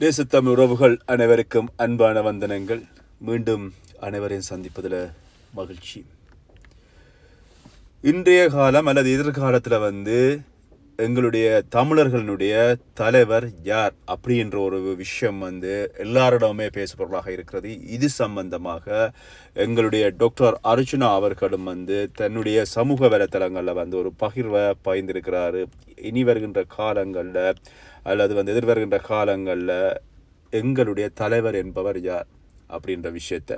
தேசத்தமிழ் உறவுகள் அனைவருக்கும் அன்பான வந்தனங்கள். மீண்டும் அனைவரையும் சந்திப்பதில் மகிழ்ச்சி. இன்றைய காலம் அல்லது எதிர்காலத்தில் வந்து எங்களுடைய தமிழர்களினுடைய தலைவர் யார் அப்படின்ற ஒரு விஷயம் வந்து எல்லாரிடமே பேசுபொருளாக இருக்கிறது. இது சம்பந்தமாக எங்களுடைய டாக்டர் அர்ஜுனா அவர்களும் வந்து தன்னுடைய சமூக வலைத்தளங்களில் வந்து ஒரு பகிர்வை பயந்திருக்கிறாரு இனி வருகின்ற காலங்களில் அல்லது வந்து எதிர்வருகின்ற காலங்களில் எங்களுடைய தலைவர் என்பவர் யார் அப்படின்ற விஷயத்தை.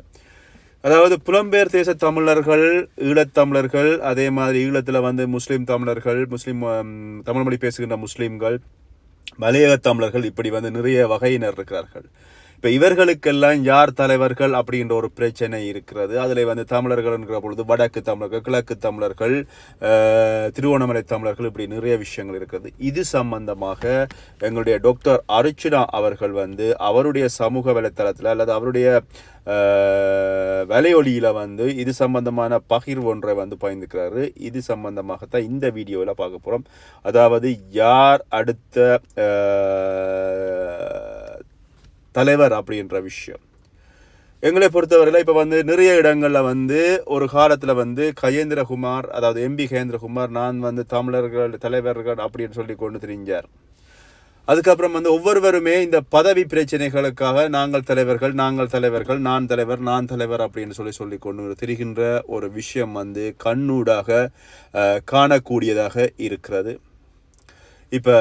அதாவது புலம்பெயர் தேச தமிழர்கள் ஈழத்தமிழர்கள் அதே மாதிரி ஈழத்தில் வந்து முஸ்லீம் தமிழர்கள் முஸ்லீம் தமிழ் மொழி பேசுகின்ற முஸ்லீம்கள் மலையக தமிழர்கள் இப்படி வந்து நிறைய வகையினர் இருக்கிறார்கள். இப்போ இவர்களுக்கெல்லாம் யார் தலைவர்கள் அப்படின்ற ஒரு பிரச்சனை இருக்கிறது. அதில் வந்து தமிழர்கள்ங்கிற பொழுது வடக்கு தமிழர்கள் கிழக்கு தமிழர்கள் திருவோணமலை திருவண்ணாமலை தமிழர்கள் இப்படி நிறைய விஷயங்கள் இருக்கிறது. இது சம்பந்தமாக எங்களுடைய டாக்டர் அர்ச்சுனா அவர்கள் வந்து அவருடைய சமூக வலைத்தளத்தில் அல்லது அவருடைய வலையொலியில் வந்து இது சம்பந்தமான பகிர் ஒன்றை வந்து பயந்துக்கிறாரு இது சம்பந்தமாகத்தான் இந்த வீடியோவில் பார்க்க போகிறோம் அதாவது யார் அடுத்த தலைவர் அப்படின்ற விஷயம். எங்களை பொறுத்தவரையில் இப்போ வந்து நிறைய இடங்களில் வந்து ஒரு காலத்தில் வந்து கஜேந்திரகுமார் அதாவது எம்பி கஜேந்திரகுமார் நான் வந்து தமிழர்கள் தலைவர்கள் அப்படின்னு சொல்லி கொண்டு தெரிஞ்சார். அதுக்கப்புறம் வந்து ஒவ்வொருவருமே இந்த பதவி பிரச்சனைகளுக்காக நாங்கள் தலைவர்கள் நாங்கள் தலைவர்கள் நான் தலைவர் நான் தலைவர் அப்படின்னு சொல்லி சொல்லி கொண்டு திரிகின்ற ஒரு விஷயம் வந்து கண்ணூடாக காணக்கூடியதாக இருக்கிறது. இப்போ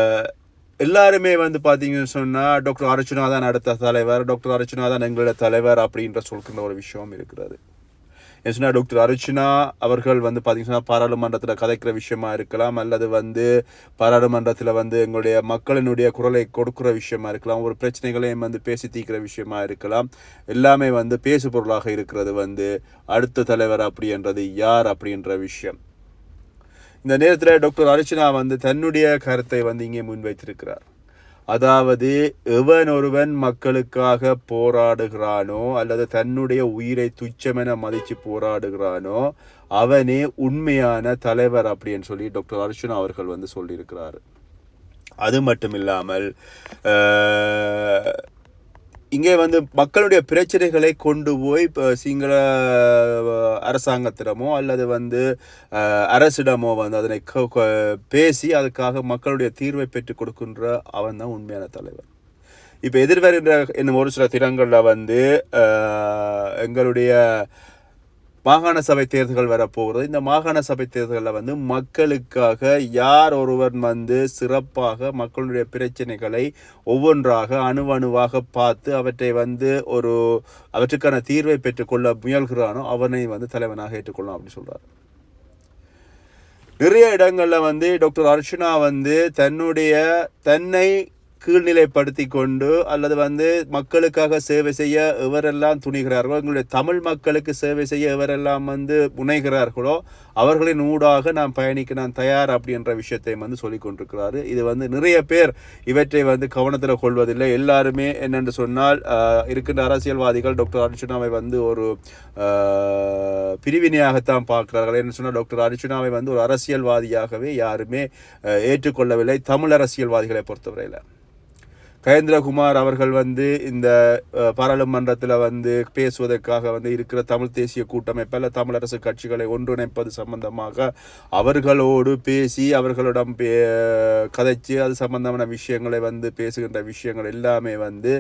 எல்லாருமே வந்து பார்த்தீங்கன்னு சொன்னால் டாக்டர் அர்ச்சுனா தான் அடுத்த தலைவர் டாக்டர் அர்ச்சுனா தான் எங்களோட தலைவர் அப்படின்ற சொல்கின்ற ஒரு விஷயம் இருக்கிறது. ஏன் சொன்னால் டாக்டர் அர்ச்சனா அவர்கள் வந்து பார்த்தீங்கன்னா பாராளுமன்றத்தில் கதைக்கிற விஷயமா இருக்கலாம் அல்லது வந்து பாராளுமன்றத்தில் வந்து எங்களுடைய மக்களினுடைய குரலை கொடுக்குற விஷயமா இருக்கலாம் ஒரு பிரச்சனைகளையும் வந்து பேசி தீர்க்கிற விஷயமா இருக்கலாம். எல்லாமே வந்து பேசு பொருளாக இருக்கிறது வந்து அடுத்த தலைவர் அப்படின்றது யார் அப்படின்ற விஷயம். இந்த நேரத்தில் டாக்டர் அர்ச்சனா வந்து தன்னுடைய கருத்தை வந்து இங்கே முன்வைத்திருக்கிறார். அதாவது எவன் ஒருவன் மக்களுக்காக போராடுகிறானோ அல்லது தன்னுடைய உயிரை துச்சமென மதித்து போராடுகிறானோ அவனே உண்மையான தலைவர் அப்படின்னு சொல்லி டாக்டர் அர்ச்சனா அவர்கள் வந்து சொல்லியிருக்கிறார். அது மட்டும் இல்லாமல் இங்கே வந்து மக்களுடைய பிரச்சனைகளை கொண்டு போய் இப்போ சிங்கள அரசாங்கத்திடமோ அல்லது வந்து அரசிடமோ வந்து அதனை பேசி அதுக்காக மக்களுடைய தீர்வை பெற்றுக் கொடுக்கின்ற அவன் தான் உண்மையான தலைவர். இப்போ எதிர்வருகின்ற இன்னும் ஒரு சில தினங்களில் வந்து எங்களுடைய மாகாண சபை தேர்தல்கள் வரப்போகிறது இந்த மாகாண சபை தேர்தலில் வந்து மக்களுக்காக யார் ஒருவர் வந்து சிறப்பாக மக்களுடைய பிரச்சனைகளை ஒவ்வொன்றாக அணுவணுவாக பார்த்து அவற்றை வந்து ஒரு அவற்றுக்கான தீர்வை பெற்றுக்கொள்ள முயல்கிறானோ அவனை வந்து தலைவனாக ஏற்றுக்கொள்ளலாம் அப்படின்னு சொல்கிறார் நிறைய இடங்களில் வந்து டாக்டர் அர்ச்சனா வந்து தன்னுடைய தன்னை கீழ்நிலைப்படுத்தி கொண்டு அல்லது வந்து மக்களுக்காக சேவை செய்ய எவரெல்லாம் துணிகிறார்களோ எங்களுடைய தமிழ் மக்களுக்கு சேவை செய்ய எவரெல்லாம் வந்து முனைகிறார்களோ அவர்களின் ஊடாக நான் பயணிக்க நான் தயார் அப்படின்ற விஷயத்தை வந்து சொல்லிக் கொண்டிருக்கிறாரு. இது வந்து நிறைய பேர் இவற்றை வந்து கவனத்தில் கொள்வதில்லை. எல்லாருமே என்னென்று சொன்னால் இருக்கின்ற அரசியல்வாதிகள் டாக்டர் அர்ஜுனாவை வந்து ஒரு பிரிவினையாகத்தான் பார்க்கிறார்கள். என்ன சொன்னால் டாக்டர் அர்ஜுனாவை வந்து ஒரு அரசியல்வாதியாகவே யாருமே ஏற்றுக்கொள்ளவில்லை. தமிழ் அரசியல்வாதிகளை பொறுத்தவரையில். கயேந்திரகுமார் அவர்கள் வந்து இந்த பாராளுமன்றத்தில் வந்து பேசுவதற்காக வந்து இருக்கிற தமிழ் தேசிய கூட்டமைப்பு அல்ல தமிழரசு கட்சிகளை ஒன்றிணைப்பது சம்பந்தமாக அவர்களோடு பேசி அவர்களிடம் பே கதைச்சு அது சம்பந்தமான விஷயங்களை வந்து பேசுகின்ற விஷயங்கள் எல்லாமே வந்து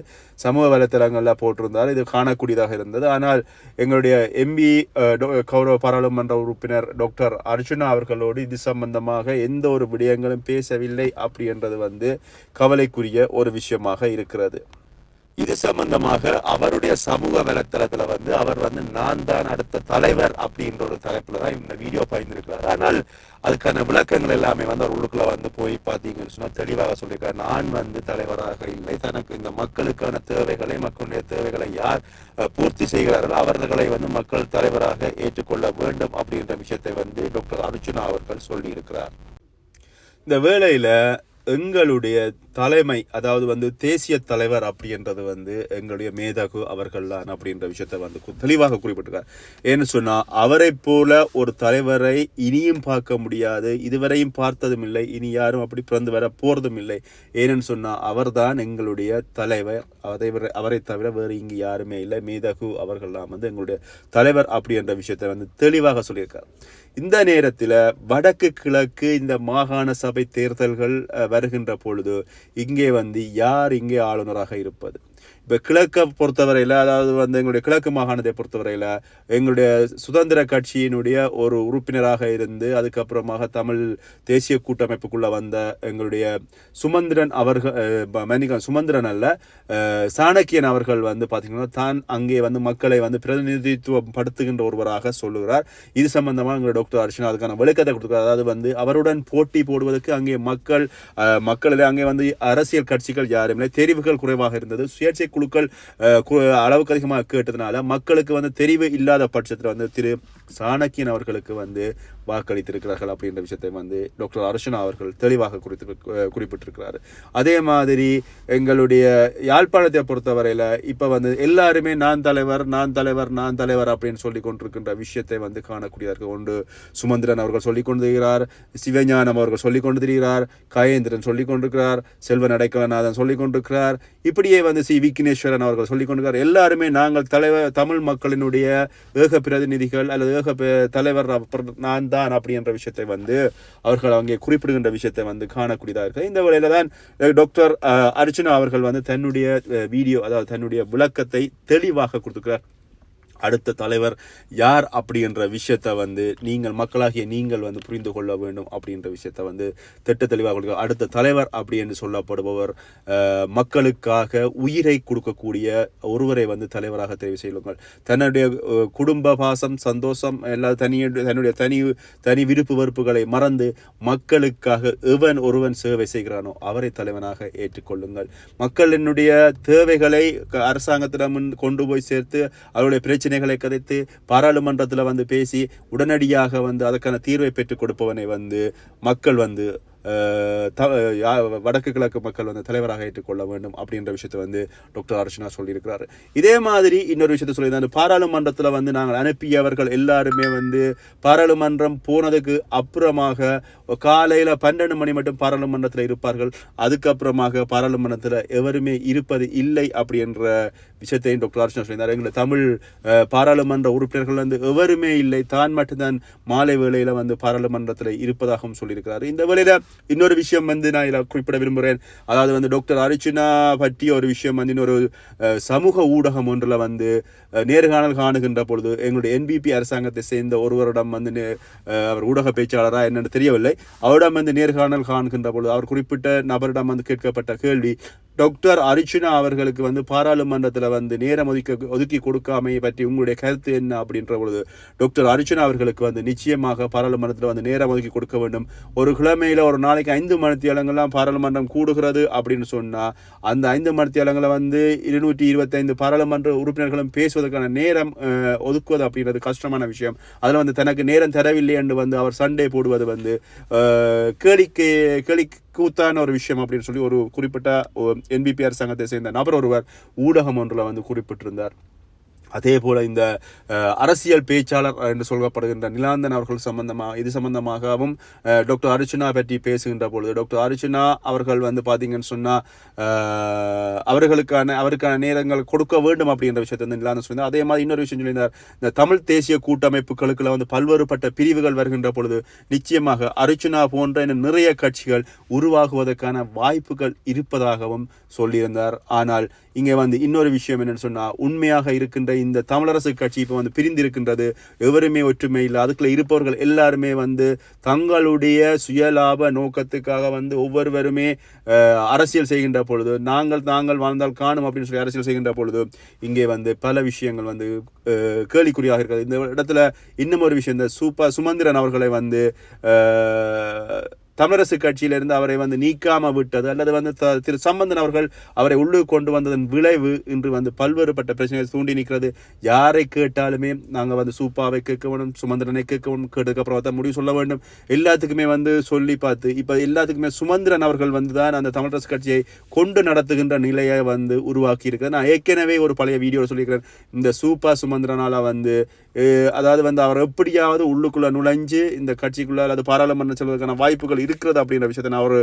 சமூக வலைத்தளங்களில் போட்டிருந்தார். இது காணக்கூடியதாக இருந்தது. ஆனால் எங்களுடைய எம்பி கௌரவ பாராளுமன்ற உறுப்பினர் டாக்டர் அர்ஜுனா அவர்களோடு இது சம்பந்தமாக எந்த ஒரு விடயங்களும் பேசவில்லை அப்படின்றது வந்து கவலைக்குரிய ஒரு விஷயம். விஷயமாக இருக்கிறது. இது சம்பந்தமாக அவருடைய சமூக வலைத்தளத்துல வந்து அவர் வந்து நான் தான் அடுத்த தலைவர் அப்படின்ற ஒரு தலைப்புல தான் இந்த வீடியோ பயந்துருக்கிறார் ஆனால் அதுக்கான விளக்கங்கள் எல்லாமே வந்து அவர் உள்ளுக்குள்ள வந்து போய் பார்த்தீங்கன்னு சொன்னா தெளிவாக சொல்லியிருக்கார். நான் வந்து தலைவராக இல்லை. தனக்கு இந்த மக்களுக்கான தேவைகளை மக்களுடைய தேவைகளை யார் பூர்த்தி செய்கிறார்களோ அவர்களை வந்து மக்கள் தலைவராக ஏற்றுக்கொள்ள வேண்டும் அப்படின்ற விஷயத்தை வந்து டாக்டர் அர்ஜுனா அவர்கள் சொல்லியிருக்கிறார். இந்த வேளையில எங்களுடைய தலைமை அதாவது வந்து தேசிய தலைவர் அப்படின்றது வந்து எங்களுடைய மேதகு அவர்கள் தான் அப்படின்ற விஷயத்தை வந்து தெளிவாக குறிப்பிட்டிருக்கார். ஏன்னு சொன்னால் அவரை போல ஒரு தலைவரை இனியும் பார்க்க முடியாது இதுவரையும் பார்த்ததும் இல்லை இனி யாரும் அப்படி பிறந்து வர போகிறதும் இல்லை. ஏன்னு சொன்னால் அவர்தான் எங்களுடைய தலைவர் அதை அவரை தவிர வேறு இங்கு யாருமே இல்லை. மேதகு அவர்கள்லாம் வந்து எங்களுடைய தலைவர் அப்படின்ற விஷயத்தை வந்து தெளிவாக சொல்லியிருக்கார். இந்த நேரத்தில் வடக்கு கிழக்கு இந்த மாகாண சபை தேர்தல்கள் வருகின்ற பொழுது இங்கே வந்து யார் இங்கே ஆளுநராக இருப்பது? இப்போ கிழக்கை பொறுத்தவரையில் அதாவது வந்து எங்களுடைய கிழக்கு மாகாணத்தை பொறுத்தவரையில் எங்களுடைய சுதந்திர கட்சியினுடைய ஒரு உறுப்பினராக இருந்து அதுக்கப்புறமாக தமிழ் தேசிய கூட்டமைப்புக்குள்ள வந்த எங்களுடைய சுமந்திரன் அவர்கள் சுமந்திரன் அல்ல சாணக்கியன் அவர்கள் வந்து பார்த்தீங்கன்னா தான் அங்கே வந்து மக்களை வந்து பிரதிநிதித்துவம் படுத்துகின்ற ஒருவராக சொல்லுகிறார். இது சம்பந்தமாக எங்களுடைய டாக்டர் அர்ச்சனா அதுக்கான விளக்கத்தை கொடுத்துருக்கார் அதாவது வந்து அவருடன் போட்டி போடுவதற்கு அங்கே மக்கள் மக்களில் அங்கே வந்து அரசியல் கட்சிகள் யாருமில்லை தெரிவுகள் குறைவாக இருந்தது சுயேட்சை குழுக்கள் அளவுக்கு அதிகமாக கேட்டதுனால மக்களுக்கு வந்து தெரிவு இல்லாத பட்சத்தில் வந்து திரு சாணக்கியன் அவர்களுக்கு வந்து வாக்களித்திருக்கிறார்கள் அப்படின்ற விஷயத்தை வந்து டாக்டர் அர்ஷனா அவர்கள் தெளிவாக குறித்து குறிப்பிட்டிருக்கிறார். அதே மாதிரி எங்களுடைய யாழ்ப்பாணத்தை பொறுத்தவரையில் இப்போ வந்து எல்லாருமே நான் தலைவர் நான் தலைவர் நான் தலைவர் அப்படின்னு சொல்லி கொண்டிருக்கின்ற விஷயத்தை வந்து காணக்கூடியதாக ஒன்று சுமந்திரன் அவர்கள் சொல்லிக் கொண்டிருக்கிறார் சிவஞானம் அவர்கள் சொல்லிக் கொண்டிருக்கிறார் கயேந்திரன் சொல்லிக் கொண்டிருக்கிறார் செல்வன் அடைக்கலநாதன் சொல்லிக் கொண்டிருக்கிறார். இப்படியே வந்து சி விக்னேஸ்வரன் அவர்கள் சொல்லிக் கொண்டிருக்கிறார். எல்லாருமே நாங்கள் தலைவர் தமிழ் மக்களினுடைய ஏக பிரதிநிதிகள் அல்லது ஏக தலைவர் நான் நான் தான் அப்படின்ற விஷயத்தை வந்து அவர்கள் அங்கே குறிப்பிடுகின்ற விஷயத்தை வந்து காணக்கூடியதாக இருக்கு இந்த வேளையில் தான் டாக்டர் அஹ், அர்ச்சனா அவர்கள் வந்து தன்னுடைய வீடியோ அதாவது தன்னுடைய விளக்கத்தை தெளிவாக கொடுத்துக்கிறார். அடுத்த தலைவர் யார் அப்படின்ற விஷயத்தை வந்து நீங்கள் மக்களாகிய நீங்கள் வந்து புரிந்து கொள்ள வேண்டும் அப்படின்ற விஷயத்தை வந்து திட்ட தெளிவாக கொடுக்க அடுத்த தலைவர் அப்படி என்று சொல்லப்படுபவர் மக்களுக்காக உயிரை கொடுக்கக்கூடிய ஒருவரை வந்து தலைவராக தெரிவு செய்யுங்கள். தன்னுடைய குடும்ப பாசம் சந்தோஷம் எல்லா தனி தன்னுடைய தனி தனி விருப்பு வெறுப்புகளை மறந்து மக்களுக்காக எவன் ஒருவன் சேவை செய்கிறானோ அவரை தலைவனாக ஏற்றுக்கொள்ளுங்கள். மக்களினுடைய தேவைகளை அரசாங்கத்திடம் முன் கொண்டு போய் சேர்த்து அவருடைய பிரச்சனைகளை கதைத்து பாராளுமன்றத்தில் வந்து பேசி உடனடியாக வந்து அதற்கான தீர்வை பெற்றுக் கொடுப்பவனை வந்து மக்கள் வந்து வடக்கு கிழக்கு மக்கள் வந்து தலைவராக ஏற்றுக்கொள்ள வேண்டும் அப்படின்ற விஷயத்தை வந்து டாக்டர் அர்ச்சனா சொல்லியிருக்கிறார். இதே மாதிரி இன்னொரு விஷயத்தை சொல்லியிருந்தாங்க பாராளுமன்றத்தில் வந்து நாங்கள் அனுப்பியவர்கள் எல்லாருமே வந்து பாராளுமன்றம் போனதுக்கு அப்புறமாக காலையில் பன்னெண்டு மணி மட்டும் பாராளுமன்றத்தில் இருப்பார்கள். அதுக்கப்புறமாக பாராளுமன்றத்தில் எவருமே இருப்பது இல்லை அப்படின்ற விஷயத்தையும் டாக்டர் அர்ச்சனா சொல்லியிருந்தார். எங்களை தமிழ் பாராளுமன்ற உறுப்பினர்கள் வந்து எவருமே இல்லை. தான் மட்டும்தான் மாலை வேளையில் வந்து பாராளுமன்றத்தில் இருப்பதாகவும் சொல்லியிருக்கிறார். இந்த வேளையில் இன்னொரு விஷயம் வந்து நான் இதில் குறிப்பிட விரும்புகிறேன். அதாவது வந்து டாக்டர் அர்ச்சனா பற்றி ஒரு விஷயம் வந்து இன்னொரு சமூக ஊடகம் ஒன்றில் வந்து நேர்காணல் காணுகின்ற பொழுது எங்களுடைய என்பிபி அரசாங்கத்தை சேர்ந்த ஒருவரிடம் வந்து அவர் ஊடக பேச்சாளரா என்னென்னு தெரியவில்லை. அவரிடம் வந்து நேர்காணல் காணுகின்ற பொழுது அவர் குறிப்பிட்ட நபரிடம் வந்து கேட்கப்பட்ட கேள்வி டாக்டர் அர்ஜுனா அவர்களுக்கு வந்து பாராளுமன்றத்தில் வந்து நேரம் ஒதுக்க ஒதுக்கி கொடுக்காமையை பற்றி உங்களுடைய கருத்து என்ன அப்படின்ற பொழுது டாக்டர் அர்ஜுனா அவர்களுக்கு வந்து நிச்சயமாக பாராளுமன்றத்தில் வந்து நேரம் ஒதுக்கி கொடுக்க வேண்டும். ஒரு கிழமையில் ஒரு நாளைக்கு ஐந்து மணித்தியாலங்கள்லாம் பாராளுமன்றம் கூடுகிறது அப்படின்னு சொன்னால் அந்த ஐந்து மணித்தியாலங்களை வந்து இருநூற்றி இருபத்தைந்து பாராளுமன்ற உறுப்பினர்களும் பேசுவதற்கான நேரம் ஒதுக்குவது அப்படின்றது கஷ்டமான விஷயம். அதில் வந்து தனக்கு நேரம் தரவில்லை என்று வந்து அவர் சண்டே போடுவது வந்து கேளிக்கை கேளிக்கை கூத்தான ஒரு விஷயம் அப்படின்னு சொல்லி ஒரு குறிப்பிட்ட என்பிபி அரசாங்கத்தை சேர்ந்த நபர் ஒருவர் ஊடகம் ஒன்றில் வந்து குறிப்பிட்டிருந்தார். அதே போல் இந்த அரசியல் பேச்சாளர் என்று சொல்லப்படுகின்ற நிலாந்தன் அவர்கள் சம்பந்தமாக இது சம்பந்தமாகவும் டாக்டர் அர்ச்சனா பற்றி பேசுகின்ற பொழுது டாக்டர் அர்ச்சனா அவர்கள் வந்து பார்த்தீங்கன்னு சொன்னால் அவர்களுக்கான அவருக்கான நேரங்கள் கொடுக்க வேண்டும் அப்படின்ற விஷயத்தை வந்து நிலாந்தன் சொல்லியிருந்தார். அதே மாதிரி இன்னொரு விஷயம் சொல்லியிருந்தார். இந்த தமிழ் தேசிய கூட்டமைப்புகளுக்குள்ள வந்து பல்வேறுபட்ட பிரிவுகள் வருகின்ற பொழுது நிச்சயமாக அர்ச்சனா போன்ற இன்னும் நிறைய கட்சிகள் உருவாகுவதற்கான வாய்ப்புகள் இருப்பதாகவும் சொல்லியிருந்தார். ஆனால் இங்கே வந்து இன்னொரு விஷயம் என்னன்னு சொன்னால் உண்மையாக இருக்கின்ற இந்த தமிழரசு கட்சி இப்போ வந்து பிரிந்து இருக்கின்றது எவருமே ஒற்றுமை இல்லை. அதுக்குள்ளே இருப்பவர்கள் எல்லாருமே வந்து தங்களுடைய சுயலாப நோக்கத்துக்காக வந்து ஒவ்வொருவருமே அரசியல் செய்கின்ற பொழுது நாங்கள் நாங்கள் வாழ்ந்தால் காணும் அப்படின்னு சொல்லி அரசியல் செய்கின்ற பொழுது இங்கே வந்து பல விஷயங்கள் வந்து கேலிக்குறியாக இருக்கிறது. இந்த இடத்துல இன்னும் ஒரு விஷயம் இந்த சூப்பர் சுமந்திரன் அவர்களை வந்து தமிழரசு கட்சியிலிருந்து அவரை வந்து நீக்காம விட்டது அல்லது வந்து த- திரு சம்பந்தன் அவர்கள் அவரை உள்ளுக்கு கொண்டு வந்ததன் விளைவு இன்று வந்து பல்வேறுபட்ட பிரச்சனைகள் தூண்டி நிற்கிறது. யாரை கேட்டாலுமே நாங்கள் வந்து சூப்பாவை கேட்க வேண்டும் சுமந்திரனை கேட்க வேண்டும் கேட்டதுக்கப்புறம் தான் முடிவு சொல்ல வேண்டும். எல்லாத்துக்குமே வந்து சொல்லி பார்த்து இப்போ எல்லாத்துக்குமே சுமந்திரன் அவர்கள் வந்து தான் அந்த தமிழரசு கட்சியை கொண்டு நடத்துகின்ற நிலையை வந்து உருவாக்கி இருக்கிறது நான் ஏற்கனவே ஒரு பழைய வீடியோவில் சொல்லியிருக்கிறேன். இந்த சூப்பா சுமந்திரனால் வந்து அதாவது வந்து அவர் எப்படியாவது உள்ளுக்குள்ளே நுழைஞ்சு இந்த கட்சிக்குள்ளே அல்லது பாராளுமன்றம் செல்வதற்கான வாய்ப்புகள் இருக்கிறது அப்படின்ற விஷயத்தை நான் ஒரு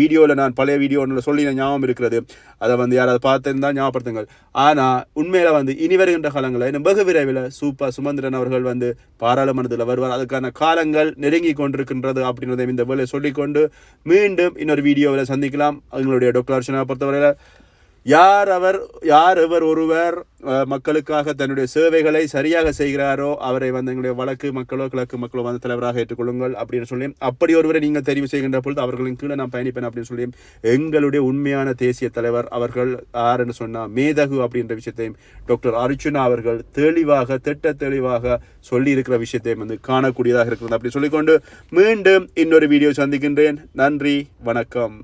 வீடியோவில் நான் பழைய வீடியோ ஒன்றில் சொல்லி ஞாபகம் இருக்கிறது. அதை வந்து யாராவது பார்த்துருந்தா ஞாபகப்படுத்துங்கள். ஆனால் உண்மையில் வந்து இனி வருகின்ற காலங்களில் இன்னும் வெகு விரைவில் சூப்பா சுமந்திரன் அவர்கள் வந்து பாராளுமன்றத்தில் வருவார். அதுக்கான காலங்கள் நெருங்கி கொண்டிருக்கின்றது அப்படின்றதை இந்த வேலையை சொல்லிக்கொண்டு மீண்டும் இன்னொரு வீடியோவில் சந்திக்கலாம். எங்களுடைய டாக்டர் பொறுத்தவரையில் யார் அவர் யார் இவர் ஒருவர் மக்களுக்காக தன்னுடைய சேவைகளை சரியாக செய்கிறாரோ அவரை வந்து எங்களுடைய வழக்கு மக்களோ கிழக்கு மக்களோ வந்து தலைவராக ஏற்றுக்கொள்ளுங்கள் அப்படின்னு சொல்லி அப்படி ஒருவரை நீங்கள் தெரிவு செய்கின்ற பொழுது அவர்களின் கீழே நான் பயணிப்பேன் அப்படின்னு சொல்லி எங்களுடைய உண்மையான தேசிய தலைவர் அவர்கள் யாருன்னு சொன்னால் மேதகு அப்படின்ற விஷயத்தையும் டாக்டர் அர்ஜுனா அவர்கள் தெளிவாக திட்ட தெளிவாக சொல்லி இருக்கிற விஷயத்தையும் வந்து காணக்கூடியதாக இருக்கிறது. அப்படி சொல்லிக்கொண்டு மீண்டும் இன்னொரு வீடியோ சந்திக்கின்றேன். நன்றி வணக்கம்.